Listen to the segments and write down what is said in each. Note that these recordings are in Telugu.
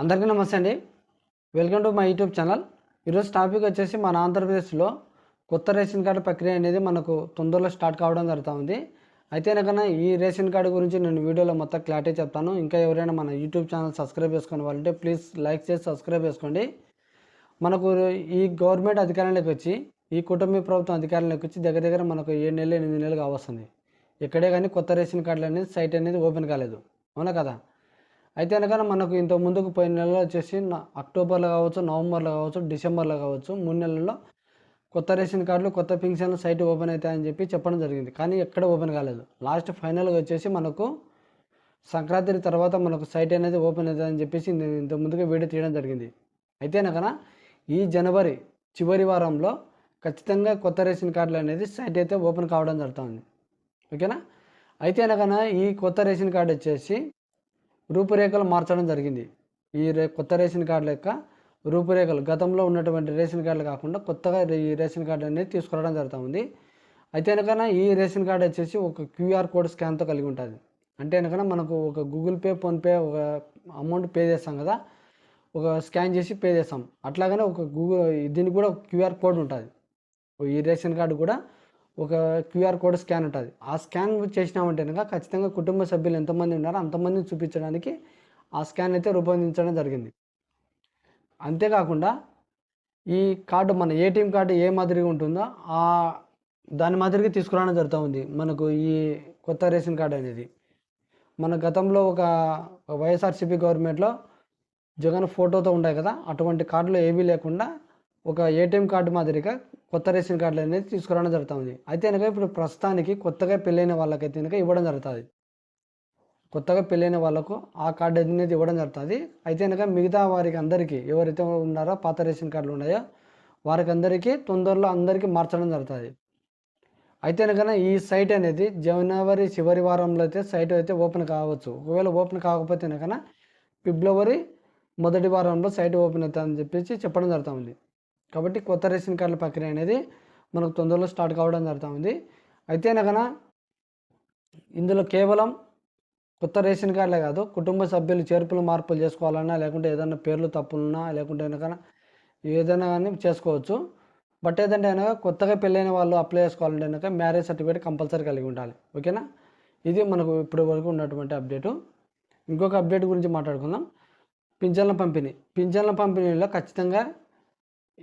అందరికీ నమస్తే అండి. Welcome to my YouTube channel. ఈరోజు టాపిక్ వచ్చేసి మన ఆంధ్రప్రదేశ్లో కొత్త రేషన్ కార్డు ప్రక్రియ అనేది మనకు తొందరలో స్టార్ట్ కావడం జరుగుతుంది అయితే కన్నా ఈ రేషన్ కార్డు గురించి నేను వీడియోలో మొత్తం క్లారిటీ చెప్తాను. ఇంకా ఎవరైనా మన యూట్యూబ్ ఛానల్ సబ్స్క్రైబ్ చేసుకునే వాళ్ళంటే ప్లీజ్ లైక్ చేసి సబ్స్క్రైబ్ చేసుకోండి. మనకు ఈ గవర్నమెంట్ అధికారంలోకి వచ్చి ఈ కుటుంబ ప్రభుత్వం అధికారంలోకి వచ్చి దగ్గర దగ్గర మనకు ఏడు నెలలు ఎనిమిది నెలలు కావస్తుంది. ఇక్కడే కానీ కొత్త రేషన్ కార్డులు అనేది సైట్ అనేది ఓపెన్ కాలేదు. అవునా కదా? అయితే అనగా మనకు ఇంత ముందుకు పోయిన నెలలో వచ్చేసి అక్టోబర్లో కావచ్చు నవంబర్లో కావచ్చు డిసెంబర్లో కావచ్చు మూడు నెలల్లో కొత్త రేషన్ కార్డులు కొత్త పింఛన్లు సైట్ ఓపెన్ అవుతాయని చెప్పి చెప్పడం జరిగింది. కానీ ఎక్కడ ఓపెన్ కాలేదు. లాస్ట్ ఫైనల్గా వచ్చేసి మనకు సంక్రాంతి తర్వాత మనకు సైట్ అనేది ఓపెన్ అవుతుందని చెప్పేసి నేను ఇంత ముందుగా వీడియో తీయడం జరిగింది. అయితే కనుక ఈ జనవరి చివరి వారంలో ఖచ్చితంగా కొత్త రేషన్ కార్డులు అనేది సైట్ అయితే ఓపెన్ కావడం జరుగుతుంది. ఓకేనా? అయితే కనుక ఈ కొత్త రేషన్ కార్డు వచ్చేసి రూపురేఖలు మార్చడం జరిగింది. ఈ రే కొత్త రేషన్ కార్డుల యొక్క రూపురేఖలు గతంలో ఉన్నటువంటి రేషన్ కార్డులు కాకుండా కొత్తగా ఈ రేషన్ కార్డు అనేది తీసుకురావడం జరుగుతూ ఉంది అయితే కనుక ఈ రేషన్ కార్డు వచ్చేసి ఒక క్యూఆర్ కోడ్ స్కాన్తో కలిగి ఉంటుంది. అంటే కనుక మనకు ఒక గూగుల్ పే ఫోన్పే ఒక అమౌంట్ పే చేస్తాం కదా ఒక స్కాన్ చేసి పే చేస్తాం. అట్లాగనే ఒక గూగుల్ దీనికి కూడా క్యూఆర్ కోడ్ ఉంటుంది. ఈ రేషన్ కార్డు కూడా ఒక క్యూఆర్ కోడ్ స్కాన్ ఉంటుంది. ఆ స్కాన్ చేసినామంటే కనుక ఖచ్చితంగా కుటుంబ సభ్యులు ఎంతమంది ఉన్నారో అంతమందిని చూపించడానికి ఆ స్కాన్ అయితే రూపొందించడం జరిగింది. అంతేకాకుండా ఈ కార్డు మన ఏటీఎం కార్డు ఏ మాదిరిగా ఉంటుందో ఆ దాని మాదిరిగా తీసుకురావడం జరుగుతూ ఉంది. మనకు ఈ కొత్త రేషన్ కార్డు అనేది. మన గతంలో ఒక వైఎస్ఆర్సీపీ గవర్నమెంట్లో జగన్ ఫోటోతో ఉంటాయి కదా అటువంటి కార్డులు ఏవీ లేకుండా ఒక ఏటీఎం కార్డు మాదిరిగా కొత్త రేషన్ కార్డులు అనేది తీసుకురావడం జరుగుతుంది. అయితే కనుక ఇప్పుడు ప్రస్తుతానికి కొత్తగా పెళ్ళైన వాళ్ళకైతే కనుక ఇవ్వడం జరుగుతుంది. కొత్తగా పెళ్ళైన వాళ్ళకు ఆ కార్డు అనేది ఇవ్వడం జరుగుతుంది. అయితే కనుక మిగతా వారికి అందరికీ ఎవరైతే ఉన్నారో పాత రేషన్ కార్డులు ఉన్నాయో వారికి అందరికీ తొందరలో అందరికీ మార్చడం జరుగుతుంది. అయితే కనుక ఈ సైట్ అనేది జనవరి చివరి వారంలో అయితే సైట్ అయితే ఓపెన్ కావచ్చు. ఒకవేళ ఓపెన్ కాకపోతే కనుక ఫిబ్రవరి మొదటి వారంలో సైట్ ఓపెన్ అవుతుందని చెప్పేసి చెప్పడం జరుగుతుంది. కాబట్టి కొత్త రేషన్ కార్డుల ప్రక్రియ అనేది మనకు తొందరలో స్టార్ట్ కావడం జరుగుతుంది. అయితే కనుక ఇందులో కేవలం కొత్త రేషన్ కార్డులే కాదు కుటుంబ సభ్యులు చేర్పులు మార్పులు చేసుకోవాలన్నా లేకుంటే ఏదైనా పేర్లు తప్పులున్నా లేకుంటే కనుక ఏదైనా కానీ చేసుకోవచ్చు. బట్ ఏదంటే అనగా కొత్తగా పెళ్ళైన వాళ్ళు అప్లై చేసుకోవాలంటే కనుక మ్యారేజ్ సర్టిఫికేట్ కంపల్సరీ కలిగి ఉండాలి. ఓకేనా? ఇది మనకు ఇప్పటి వరకు ఉన్నటువంటి అప్డేటు. ఇంకొక అప్డేట్ గురించి మాట్లాడుకుందాం. పింఛన్ల పంపిణీ. పింఛన్ల పంపిణీలో ఖచ్చితంగా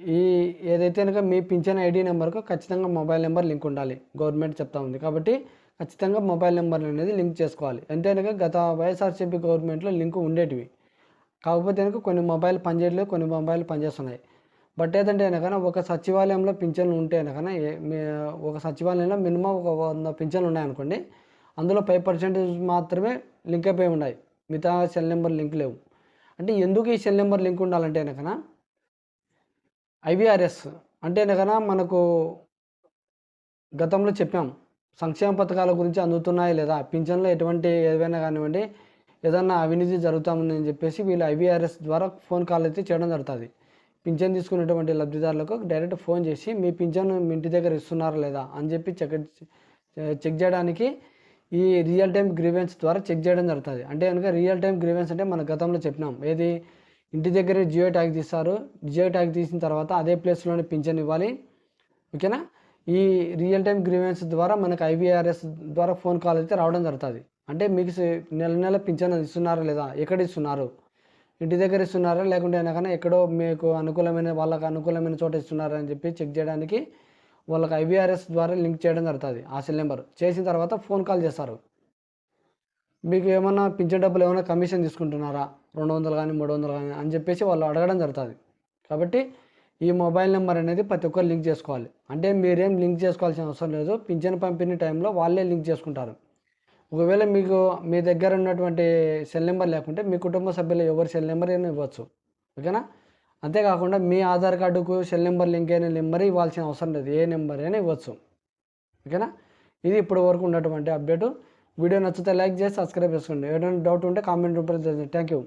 ఈ ఏదైతే కనుక మీ పింఛన్ ఐడి నెంబర్కు ఖచ్చితంగా మొబైల్ నెంబర్ లింక్ ఉండాలి. గవర్నమెంట్ చెప్తా ఉంది. కాబట్టి ఖచ్చితంగా మొబైల్ నెంబర్ అనేది లింక్ చేసుకోవాలి. అంటే కనుక గత వైఎస్ఆర్సీపీ గవర్నమెంట్లో లింక్ ఉండేటివి. కాకపోతే కనుక కొన్ని మొబైల్ పనిచేయట్లేదు కొన్ని మొబైల్ పనిచేస్తున్నాయి బట్ ఏదంటే కనుక ఒక సచివాలయంలో పింఛన్లు ఉంటే కనుక ఏ- ఒక సచివాలయంలో మినిమం ఒక వంద పింఛన్లు ఉన్నాయనుకోండి అందులో ఫైవ్ పర్సెంటేజ్ మాత్రమే లింక్ అయిపోయి ఉన్నాయి. మిగతా సెల్ నెంబర్ లింక్ లేవు. అంటే ఎందుకు ఈ సెల్ నెంబర్ లింక్ ఉండాలంటే కనుక ఐవీఆర్ఎస్ అంటే కనుక మనకు గతంలో చెప్పాం. సంక్షేమ పథకాల గురించి అందుతున్నాయి లేదా? పింఛన్లో ఎటువంటి ఏదైనా కానివ్వండి ఏదన్నా అవినీతి జరుగుతామని చెప్పేసి వీళ్ళు ఐవీఆర్ఎస్ ద్వారా ఫోన్ కాల్ అయితే చేయడం జరుగుతుంది. పింఛన్ తీసుకున్నటువంటి లబ్ధిదారులకు డైరెక్ట్ ఫోన్ చేసి మీ పింఛన్ మీ ఇంటి దగ్గర ఇస్తున్నారా లేదా అని చెప్పి చెక్ చెక్ చేయడానికి ఈ రియల్ టైం గ్రీవెన్స్ ద్వారా చెక్ చేయడం జరుగుతుంది. అంటే కనుక రియల్ టైం గ్రీవెన్స్ అంటే మన గతంలో చెప్పినాం. ఏది? ఇంటి దగ్గర జియో ట్యాగ్ తీస్తారు. జియో ట్యాగ్ తీసిన తర్వాత అదే ప్లేస్లోనే పింఛన్ ఇవ్వాలి. ఓకేనా? ఈ రియల్ టైం గ్రీవెన్స్ ద్వారా మనకు ఐవీఆర్ఎస్ ద్వారా ఫోన్ కాల్ అయితే రావడం జరుగుతుంది. అంటే మీకు నెల నెల పింఛన్ ఇస్తున్నారా లేదా? ఎక్కడ ఇస్తున్నారు? ఇంటి దగ్గర ఇస్తున్నారా? లేకుంటే కనుక ఎక్కడో మీకు అనుకూలమైన వాళ్ళకి అనుకూలమైన చోట ఇస్తున్నారా అని చెప్పి చెక్ చేయడానికి వాళ్ళకి ఐవీఆర్ఎస్ ద్వారా లింక్ చేయడం జరుగుతుంది. ఆ సెల్ నెంబర్ చేసిన తర్వాత ఫోన్ కాల్ చేస్తారు. మీకు ఏమన్నా పింఛన్ డబ్బులు ఏమైనా కమిషన్ తీసుకుంటున్నారా? రెండు వందలు కానీ మూడు వందలు కానీ అని చెప్పేసి వాళ్ళు అడగడం జరుగుతుంది. కాబట్టి ఈ మొబైల్ నెంబర్ అనేది ప్రతి ఒక్కరు లింక్ చేసుకోవాలి. అంటే మీరేం లింక్ చేసుకోవాల్సిన అవసరం లేదు. పింఛన్ పంపిణీ టైంలో వాళ్ళే లింక్ చేసుకుంటారు. ఒకవేళ మీకు మీ దగ్గర ఉన్నటువంటి సెల్ నెంబర్ లేకుంటే మీ కుటుంబ సభ్యులు ఎవరి సెల్ నెంబర్ అయినా ఇవ్వచ్చు. ఓకేనా? అంతేకాకుండా మీ ఆధార్ కార్డుకు సెల్ నెంబర్ లింక్ అయిన నెంబర్ ఇవ్వాల్సిన అవసరం లేదు. ఏ నెంబర్ అయినా ఇవ్వచ్చు. ఓకేనా? ఇది ఇప్పటి వరకు ఉన్నటువంటి అప్డేటు. వీడియో నచ్చితే లైక్ చేసి సబ్స్క్రైబ్ చేసుకోండి. ఏదైనా డౌట్ ఉంటే కామెంట్ రూపంలో థ్యాంక్ యూ